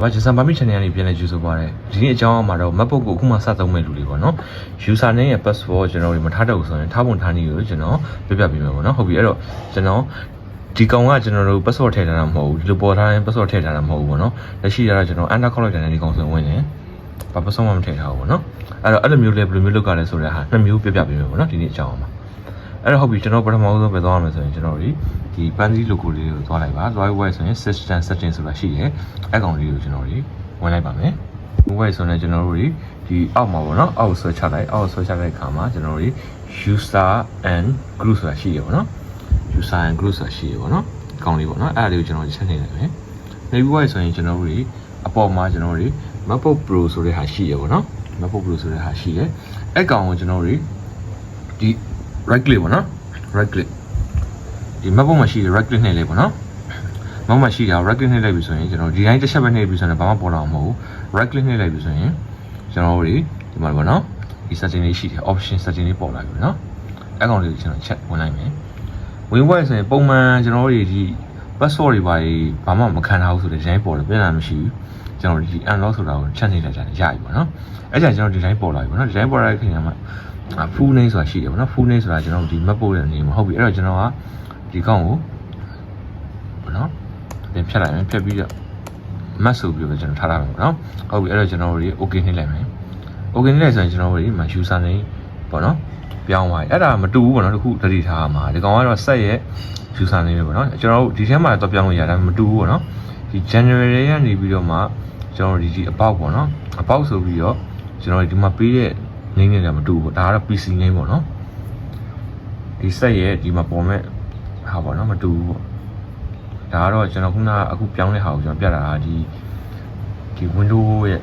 ဘာဂျစံပါမီ channel ကနေပြန်လဲကြိုဆိုပါရစေဒီနေ့အကြောင်းအမှာတော့ MacBook ကိုအခုမှစသုံးမဲ့လူတွေပေါ့နော် user name ရဲ့ password ကျွန်တော်တို့မထားတော့ဘူးဆိုရင်ထားပုံထားနည်းကိုကျွန်တော်ပြပြပေးမယ်ပေါ့နော်ဟုတ်ပြီအဲ့တော့ကျွန်တော်ဒီကောင်ကကျွန်တော်တို့ password ထည့်ထားတာမဟုတ်ဘူးဒီလိုပေါ်ထားရင် password ထည့်ထားတာမဟုတ်ဘူးပေါ့နော်လက်ရှိကတော့ကျွန်တော် under color တဲ့ဒီကောင်ဆိုဝင်နေဘာ password မှမထည့်ထားဘူးပေါ့နော်အဲ့တော့အဲ့လိုမျိုးလေဘယ်လိုမျိုးလုပ်ကြလဲဆိုတဲ့ဟာနှစ်မျိုးပြပြပေးမယ်ပေါ့နော်ဒီနေ့အကြောင်းအမှာ အဲ့တော့ဟုတ်ပြီကျွန်တော်ပထမဆုံးပဲသွားရမယ်ဆိုရင်ကျွန်တော်ဒီဒီပန်းစည်း logo လေးကိုသွားလိုက်ပါသွားပြီးဝယ်ဆိုရင် system setting ဆိုတာရှိတယ်အဲ့ကောင်လေးကိုကျွန်တော်ဒီဝင်လိုက်ပါမယ်ဝယ်ဆိုရင်ကျွန်တော်တို့ဒီအောက်မှာပေါ့နော်အောက်ဆွဲချလိုက်အောက်ဆွဲချတဲ့အခါမှာကျွန်တော်တို့ user and group ဆိုတာရှိရပေါ့နော် user and group ဆိုတာရှိရပေါ့နော်အကောင့်လေးပေါ့နော်အဲ့ဒါလေးကိုကျွန်တော်ချက်နေလိုက်မယ်နေပြီးဝိုက်ဆိုရင်ကျွန်တော်တို့ဒီအပေါ်မှာကျွန်တော်တို့ MacBook Pro ဆိုတဲ့ဟာရှိရပေါ့နော် MacBook Pro ဆိုတဲ့ဟာရှိရအဲ့ကောင်ကိုကျွန်တော်တို့ဒီ right click ပေါ့နော် right click ဒီ MacBook မှာရှိတဲ့ right click နဲ့လေးပေါ့နော် MacBook မှာရှိတာ right click နဲ့လိုက်ပြီဆိုရင်ကျွန်တော်ဒီတိုင်းတစ်ချက်ပဲနှိပ်ပြီဆိုရင်ဘာမှပေါ်လာမှာမဟုတ်ဘူး right click နဲ့လိုက်ပြီဆိုရင်ကျွန်တော်တို့ဒီမှာပေါ့နော်ဒီ setting လေးရှိတယ် option setting လေးပေါ်လာပြီနော်အဲ့ကောင်လေးကိုကျွန်တော်ချက်ဝင်လိုက်မယ်ဝင်ဝဲဆိုရင်ပုံမှန်ကျွန်တော်တို့ဒီ password တွေဘာတွေဘာမှမခံထားဘူးဆိုတဲ့ဒီတိုင်းပေါ်တယ်ပြန်လာမရှိဘူးကျွန်တော်ဒီ unlock ဆိုတာကိုချက်နေလိုက်ကြတယ်ရပြီပေါ့နော်အဲ့ဒါကျွန်တော်ဒီတိုင်းပေါ်လာပြီပေါ့နော်ဒီတိုင်းပေါ်လာတဲ့ခင်ဗျာမှာ full name ဆိုတာရှိတယ်ပေါ့နော် full name ဆိုတာကျွန်တော်ဒီ map ပို့တဲ့အနေမှာဟုတ်ပြီအဲ့တော့ကျွန်တော်ကဒီကောင်ကိုပေါ့နော်ပြန်ဖြတ်လိုက်မယ်ဖြတ်ပြီးတော့ map ဆိုပြီးတော့ကျွန်တော်ထားထားမယ်ပေါ့နော်ဟုတ်ပြီအဲ့တော့ကျွန်တော်တို့ဒီ okay နှိပ်လိုက်မယ် okay နှိပ်လိုက်ဆိုရင်ကျွန်တော်တို့ဒီမှာ user name ပေါ့နော်ပြောင်းသွားပြီအဲ့ဒါမတူဘူးပေါ့နော်တခုတတိထားမှာဒီကောင်ကတော့ set ရဲ့ user name ပဲပေါ့နော်ကျွန်တော်တို့ဒီထဲမှာတော့ပြောင်းလို့ရတယ်မတူဘူးပေါ့နော်ဒီ January ကနေပြီးတော့မှကျွန်တော်တို့ဒီဒီ about ပေါ့နော် about ဆိုပြီးတော့ကျွန်တော်တို့ဒီမှာပေးတဲ့ name နဲ့လည်းမတူဘူးပေါ့ဒါကတော့ PC name ပေါ့နော်ဒီ set ရဲ့ဒီမှာပေါ်မဲ့ဟာပေါ့နော်မတူဘူးပေါ့ဒါကတော့ကျွန်တော်ခုနကအခုပြောင်းတဲ့ဟာကိုကျွန်တော်ပြတာကဒီဒီ window ရဲ့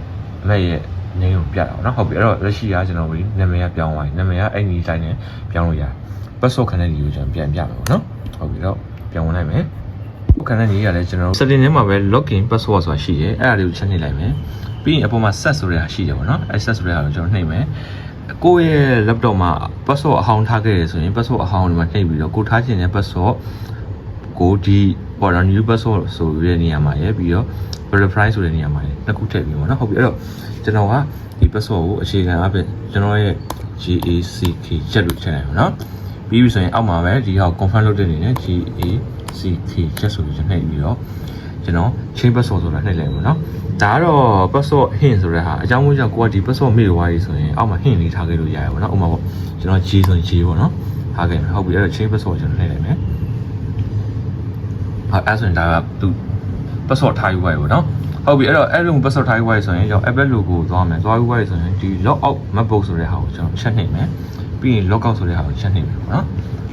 Mac ရဲ့ name ကိုပြတာပေါ့နော်ဟုတ်ပြီအဲ့တော့လက်ရှိကကျွန်တော်ဒီနာမည်ကပြောင်းသွားပြီနာမည်ကအဲ့ဒီတိုင်းနဲ့ပြောင်းလို့ရတယ် password ခဏလေးကိုကျွန်တော်ပြန်ပြမယ်ပေါ့နော်ဟုတ်ပြီတော့ပြန်ဝင်လိုက်မယ်ခဏလေးရလဲကျွန်တော် setting ထဲမှာပဲ login password ဆိုတာရှိတယ်အဲ့ဒါလေးကိုချက်နေလိုက်မယ် ပြီးရင်အပေါ်မှာ set ဆိုတဲ့ဟာရှိတယ်ပေါ့နော်အဲ့ set ဆိုတဲ့ဟာကိုကျွန်တော်နှိပ်မယ်ကိုယ့်ရဲ့ laptop မှာ password အဟောင်းထားခဲ့ရဆိုရင် password အဟောင်းဒီမှာနှိပ်ပြီးတော့ကိုထားချင်တဲ့ password ကိုဒီပေါ်တော့ new password ဆိုတဲ့နေရာမှာရပြီးတော့ verify ဆိုတဲ့နေရာမှာနှစ်ခုထည့်ပြီးပေါ့နော်ဟုတ်ပြီအဲ့တော့ကျွန်တော်ကဒီ password ကိုအခြေခံအဖြစ်ကျွန်တော်ရဲ့ GACK ချက်လို့ချက်လိုက်ပါနော်ပြီးပြီဆိုရင်အောက်မှာပဲဒီဟာကို confirm လုပ်တဲ့အနေနဲ့ GACK ချက်ဆိုပြီးကျွန်တော်နှိပ်ပြီးတော့ကျွန်တော် chain password ဆိုတာနှိပ်လိုက်ပါနော် ဒါကတော့ password hint ဆိုတဲ့ဟာအကြောင်းမို့ကြောင့်ကိုကဒီ password မေ့သွားပြီဆိုရင်အောက်မှာ hint လေးထားခဲ့လို့ရရပါတော့ဥပမာပေါ့ကျွန်တော် G ဆိုရင် G ပေါ့နော်ထားခဲ့မယ်ဟုတ်ပြီအဲ့တော့ chain password ကျွန်တော်နှိပ်လိုက်မယ်ဟာအဲ့ဆိုရင်ဒါကသူ password ထားယူပါရပေါ့နော်ဟုတ်ပြီအဲ့တော့အဲ့လို password ထားယူပါရဆိုရင်ကျွန်တော် Apple logo ကိုသွားမယ်သွားယူပါရဆိုရင်ဒီ log out MacBook ဆိုတဲ့ဟာကိုကျွန်တော်ချက်နှိပ်မယ်ပြီးရင် log out ဆိုတဲ့ဟာကိုချက်နှိပ်မယ်ပေါ့နော်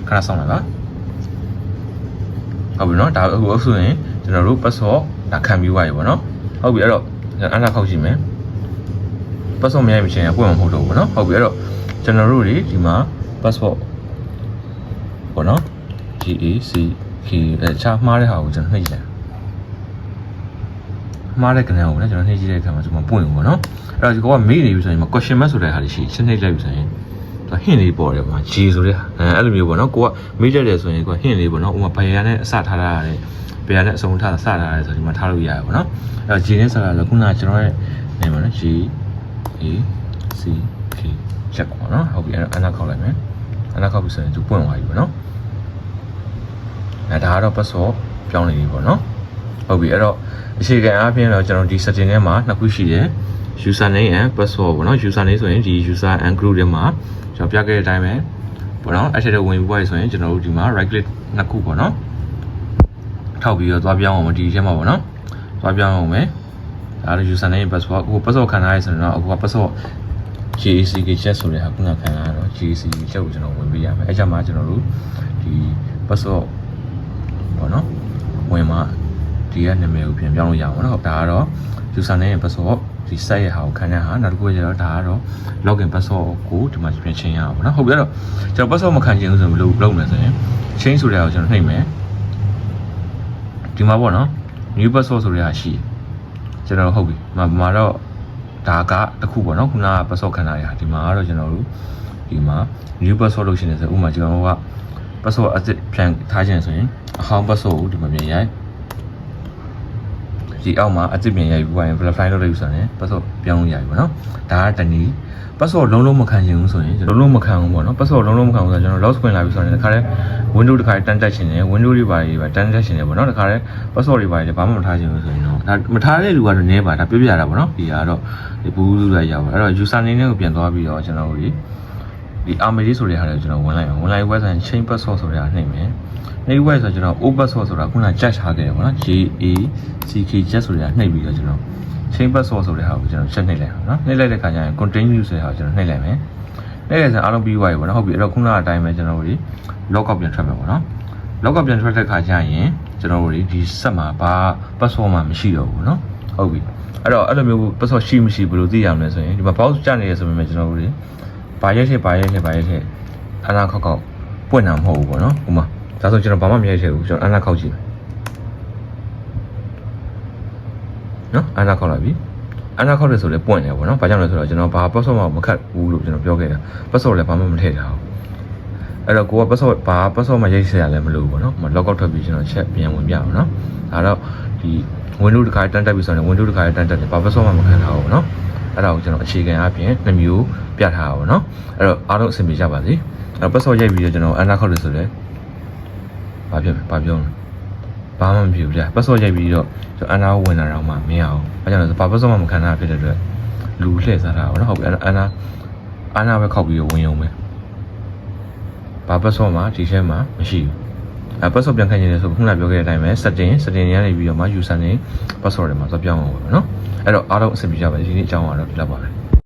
ခဏစောင့်လိုက်ပါဟုတ်ပြီနော်ဒါအခုအခုဆိုရင်ကျွန်တော်တို့ password ဒါခံပြီးသွားပြီပေါ့နော် ဟုတ်ပြီအဲ့တော့ကျွန်တော်အနာခောက်ကြည့်မယ် password မရရင်မချင်းပွင့်မှာမဟုတ်တော့ဘူးပေါ့နော်ဟုတ်ပြီအဲ့တော့ကျွန်တော်တို့ဒီဒီမှာ password ပေါ့နော် GAC K အဲချားမှားတဲ့ဟာကိုကျွန်တော်နှိပ်လိုက်မှားတဲ့ကနေကိုလည်းကျွန်တော်နှိပ်ကြည့်တဲ့အခါမှာကျွန်တော်ပွင့်ဘူးပေါ့နော်အဲ့တော့ဒီကောကမေးနေပြီဆိုရင် question mark ဆိုတဲ့ဟာလေးရှိချက်နှိပ်လိုက်ပြီဆိုရင်သူဟင့်လေးပေါ်တယ်မှာ G ဆိုတဲ့အဲအဲ့လိုမျိုးပေါ့နော်ကိုကမေးတတ်တယ်ဆိုရင်ကိုကဟင့်လေးပေါ့နော်ဥပမာဘယ်ရနဲ့အစထားထားရတယ် ဘယ်ရနဲ့အဆုံးထားတာစထားရတယ်ဆိုဒီမှာထားလို့ရတယ်ပေါ့နော်အဲ့တော့ G နဲ့ဆိုတာလည်းခုနကကျွန်တော်ရဲ့နေပါနော် G A C K ချက်ပေါ့နော်ဟုတ်ပြီအဲ့တော့အနာခောက်လိုက်မယ်အနာခောက်ပြီဆိုရင်သူပွင့်သွားပြီပေါ့နော်အဲဒါကတော့ password ပြောင်းနေပြီပေါ့နော်ဟုတ်ပြီအဲ့တော့အခြေခံအားဖြင့်တော့ကျွန်တော်ဒီ setting ထဲမှာနှစ်ခုရှိတယ် user name and password ပေါ့နော် user name ဆိုရင်ဒီ user and group ထဲမှာကျွန်တော်ပြခဲ့တဲ့အတိုင်းပဲပေါ့နော်အဲ့ထက်တော့ဝင်ပြီးပွားရဆိုရင်ကျွန်တော်တို့ဒီမှာ right click နှစ်ခုပေါ့နော် ထောက်ပြီးတော့သွားပြောင်းအောင်ဒီထဲမှာပေါ့နော်သွားပြောင်းအောင်မယ်ဒါလည်း user name password ကို password ခံထားရဆိုရင်တော့အခုက password GACK ချက်ဆိုတဲ့ဟာခုနခံထားရတော့ GACK ချက်ကိုကျွန်တော်ဝင်ပေးရမယ်အဲ့ကြောင့်မှကျွန်တော်တို့ဒီ password ပေါ့နော်ဝင်မှဒီကနာမည်ကိုပြန်ပြောင်းလို့ရအောင်နော်ဒါကတော့ user name ရဲ့ password ဒီ site ရဲ့ဟာကိုခံရဟာနောက်တစ်ခုကျတော့ဒါကတော့ login password ကိုဒီမှာပြန်ချိန်ရအောင်ပေါ့နော်ဟုတ်ပြီအဲ့တော့ကျွန်တော် password မခံချင်ဘူးဆိုရင်ဘယ်လိုလုပ်မလဲဆိုရင် change ဆိုတဲ့ဟာကိုကျွန်တော်နှိပ်မယ် ဒီမှာပေါ့နော် new password ဆိုတဲ့ဟာရှိတယ်ကျွန်တော်ဟုတ်ပြီဒီမှာမှာတော့ဒါကတစ်ခုပေါ့နော်ခုနက password ခံထားရတာဒီမှာကတော့ကျွန်တော်တို့ဒီမှာ new password လုပ်ရှင်နေဆိုဥပမာကျွန်တော်တို့က password အစ်စ်ပြန်ထားခြင်းဆိုရင်အဟောင်း password ကိုဒီမှာပြန်ရိုက်ဒီအောက်မှာအစ်စ်ပြင်ရိုက်ပြီးွားရင် verify လုပ်လိုက်ပြီဆိုရင် password ပြောင်းလို့ရပြီပေါ့နော်ဒါကတနည်း password လုံးလုံးမခံချင်ဘူးဆိုရင်လုံးလုံးမခံဘူးပေါ့နော် password လုံးလုံးမခံဘူးဆိုတော့ကျွန်တော် lock screen လာပြီဆိုရင်တခါတည်း window တစ်ခါတည်းတန်းတက်ချင်တယ် window တွေပါတွေပါတန်းတက်ချင်တယ်ပေါ့နော်တခါတည်း password တွေပါတွေဘာမှမထားချင်ဘူးဆိုရင်တော့ဒါမထားတဲ့လူကတော့နည်းပါဒါပြပြတာပေါ့နော်ဒီကတော့ဒီဘူးလူလိုက်ရပါအဲ့တော့ user name နဲ့ကိုပြန်သွားပြီးတော့ကျွန်တော်တို့ဒီဒီ army ဆိုတဲ့ဟာတွေကိုကျွန်တော်ဝင်လိုက်အောင်ဝင်လိုက် web ဆိုရင် chain password ဆိုတဲ့ဟာနှိပ်မယ်နှိပ် web ဆိုတော့ကျွန်တော် o password ဆိုတာခုနက chat ထားခဲ့တယ်ပေါ့နော် j a c k chat ဆိုတဲ့ဟာနှိပ်ပြီးတော့ကျွန်တော် chamber source ဆိုတဲ့ဟာကိုကျွန်တော်ချက်နှိပ်လိုက်အောင်နော်နှိပ်လိုက်တဲ့ခါကျရင် continue ဆိုတဲ့ဟာကိုကျွန်တော်နှိပ်လိုက်မယ်နှိပ်လိုက်ဆိုအားလုံးပြီးသွားပြီပေါ့နော်ဟုတ်ပြီအဲ့တော့ခုနကအတိုင်းပဲကျွန်တော်တို့ဒီ log out ပြန်ထွက်မယ်ပေါ့နော် log out ပြန်ထွက်တဲ့ခါကျရင်ကျွန်တော်တို့ဒီ set မှာဘာ password မှာမရှိတော့ဘူးနော်ဟုတ်ပြီအဲ့တော့အဲ့လိုမျိုး password ရှိမရှိဘယ်လိုသိရမလဲဆိုရင်ဒီမှာ box ကျနေရဆိုပေမဲ့ကျွန်တော်တို့ဒီဘာရက်ထည့်ဘာရက်ထည့်ဘာရက်ထည့်အနာခောက်ခောက်ပွင့်တာမဟုတ်ဘူးပေါ့နော်ဥမာဒါဆိုကျွန်တော်ဘာမှမရက်ထည့်ဘူးကျွန်တော်အနာခောက်ကြည့် နော်အနာခောက်လိုက်ပြီအနာခောက်တယ်ဆိုလဲပွင့်တယ်ပေါ့နော်ဘာကြောင့်လဲဆိုတော့ကျွန်တော်ဘာ password မှမခတ်ဘူးလို့ကျွန်တော်ပြောခဲ့တာ password လည်းဘာမှမထည့်ထားဘူးအဲ့တော့ကိုက password ဘာ password မှရိုက်ဆက်ရလဲမလို့ဘူးပေါ့နော်မ log out ထွက်ပြီးကျွန်တော်ချက်ပြန်ဝင်ပြအောင်နော်ဒါတော့ဒီ window တစ်ခါတန်းတက်ပြီဆိုရင် window တစ်ခါတန်းတက်တယ်ဘာ password မှမခံထားဘူးနော်အဲ့ဒါကိုကျွန်တော်အခြေခံအပြင်နှမျိုးပြထားအောင်နော်အဲ့တော့အားလုံးအဆင်ပြေကြပါစေအဲ့တော့ password ရိုက်ပြီးတော့ကျွန်တော် under ခောက်လို့ဆိုလဲဘာဖြစ်ဘာပြောလဲ ဘာမှမဖြစ်ဘူးကြာ password ရိုက်ပြီးတော့ကျွန်တော် under ဝင်လာတော့မှမရအောင်ဘာကြောင့်လဲဆိုဘာ password မှမခံထားဖြစ်တဲ့အတွက်လူလှည့်စားတာပေါ့နော်ဟုတ်ပြီ under under ပဲခောက်ပြီးတော့ဝင်ရုံပဲ ဘာပတ်စော့မှာဒီထဲမှာမရှိဘူးအဲပတ်စော့ပြန်ခိုင်းနေတယ်ဆိုခုနကပြောခဲ့တဲ့အတိုင်းပဲ setting setting တွေကနေပြီးတော့မှ user name password တွေမှာသွားပြောင်းအောင်ပါပဲเนาะအဲ့တော့အားလုံးအဆင်ပြေကြပါစေဒီနေ့အကြောင်းကတော့ဒီလောက်ပါပဲ